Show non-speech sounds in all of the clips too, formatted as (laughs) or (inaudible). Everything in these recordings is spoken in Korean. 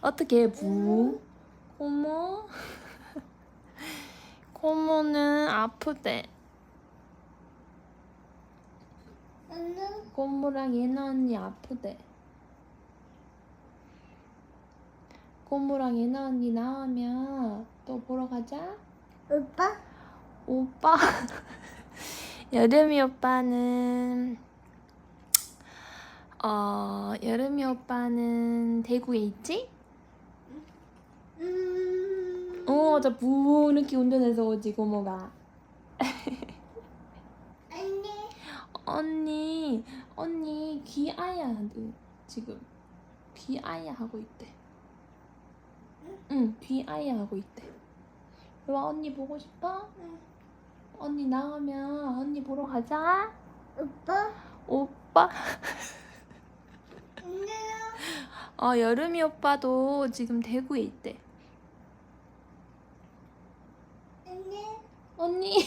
어떻게 해, 부? 고모? 고모는 (laughs) 아프대. 고모랑 예나 언니 아프대. 고모랑 예나 언니 나오면 또 보러 가자. 오빠 오빠 (laughs) 여름이 오빠는 어 여름이 오빠는 대구에 있지? 음 어, 저 부늦게 운전해서 오지 고모가. 언니 언니 언니 귀아야 하드 지금 귀 아야 하고 있대. 응 귀 아야 하고 있대. 와 언니 보고 싶어? 응. 언니 나오면 언니 보러 가자. 오빠 오빠. 어 여름이 오빠도 지금 대구에 있대. 언니 언니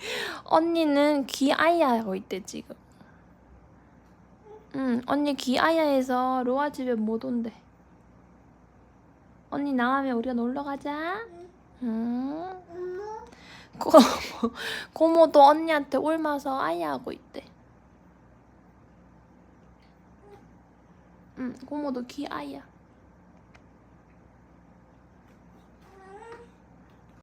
(laughs) 언니는 귀아야 하고 있대 지금. 응 언니 귀아야에서 로아 집에 못 온대. 언니 나가면 우리가 놀러 가자. 응. 고모 고모도 언니한테 옮아서 아야 하고 있대. 응 고모도 귀아야.